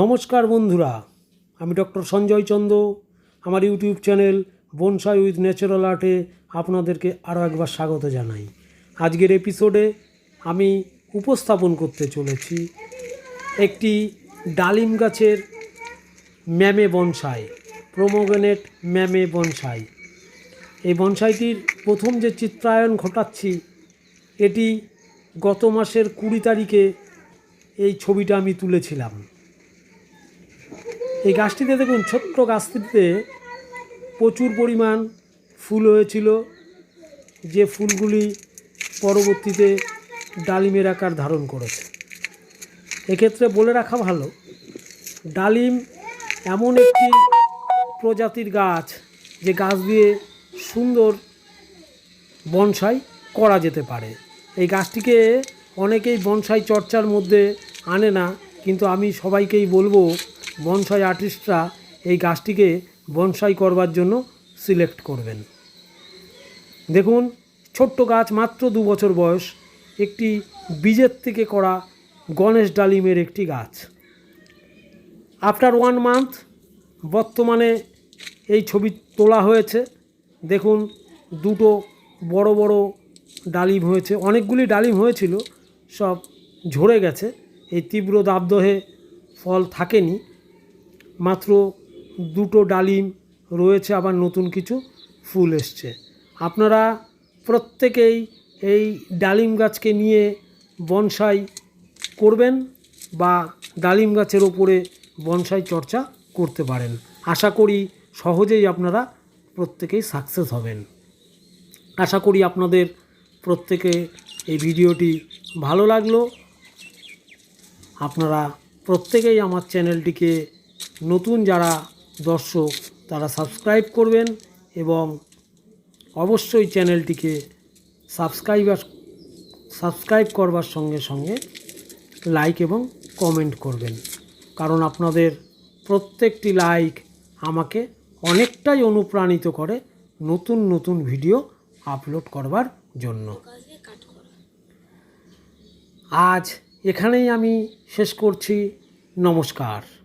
নমস্কার বন্ধুরা, আমি ডক্টর সঞ্জয় চন্দ আমার YouTube channel bonsai with natural আর্টে আপনাদেরকে আরও একবার স্বাগত জানাই। আজকের এপিসোডে আমি উপস্থাপন করতে চলেছি একটি ডালিম গাছের ম্যামে বনসাই, প্রোমোগেনেট ম্যামে বনসাই। এই বনসাইটির প্রথম যে চিত্রায়ন ঘটাচ্ছি, এটি গত মাসের কুড়ি তারিখে এই ছবিটা আমি তুলেছিলাম। এই গাছটিতে দেখুন, ছোট্ট গাছটিতে প্রচুর পরিমাণ ফুল হয়েছিল। যে ফুলগুলি পরবর্তীতে ডালিমের আকার ধারণ করেছে। এক্ষেত্রে বলে রাখা ভালো, ডালিম এমন একটি প্রজাতির গাছ যে গাছ দিয়ে সুন্দর বনসাই করা যেতে পারে। এই গাছটিকে অনেকেই বনসাই চর্চার মধ্যে আনে না, কিন্তু আমি সবাইকেই বলব বনসাই আর্টিস্টরা এই গাছটিকে বনসাই করবার জন্য সিলেক্ট করবেন। দেখুন, ছোট্ট গাছ মাত্র দু বছর বয়স, একটি বীজের থেকে করা গণেশ ডালিমের একটি গাছ। আফটার ওয়ান মান্থ বর্তমানে এই ছবি তোলা হয়েছে। দেখুন, দুটো বড় বড় ডালিম হয়েছে। অনেকগুলি ডালিম হয়েছিল, সব ঝরে গেছে। এই তীব্র দাবদহে ফল থাকেনি। মাত্র দুটো ডালিম রয়েছে, আবার নতুন কিছু ফুল এসছে। আপনারা প্রত্যেকেই এই ডালিম গাছকে নিয়ে বনসাই করবেন বা ডালিম গাছের ওপরে বনসাই চর্চা করতে পারেন। আশা করি সহজেই আপনারা প্রত্যেকেই সাকসেস হবেন। আশা করি আপনাদের প্রত্যেকে এই ভিডিওটি ভালো লাগল। আপনারা প্রত্যেকেই আমার চ্যানেলটিকে নতুন যারা দর্শক, তারা সাবস্ক্রাইব করবেন এবং অবশ্যই চ্যানেলটিকে সাবস্ক্রাইবার সাবস্ক্রাইব করবার সঙ্গে সঙ্গে লাইক এবং কমেন্ট করবেন। কারণ আপনাদের প্রত্যেকটি লাইক আমাকে অনেকটাই অনুপ্রাণিত করে নতুন নতুন ভিডিও আপলোড করবার জন্য। আজ এখানেই আমি শেষ করছি। নমস্কার।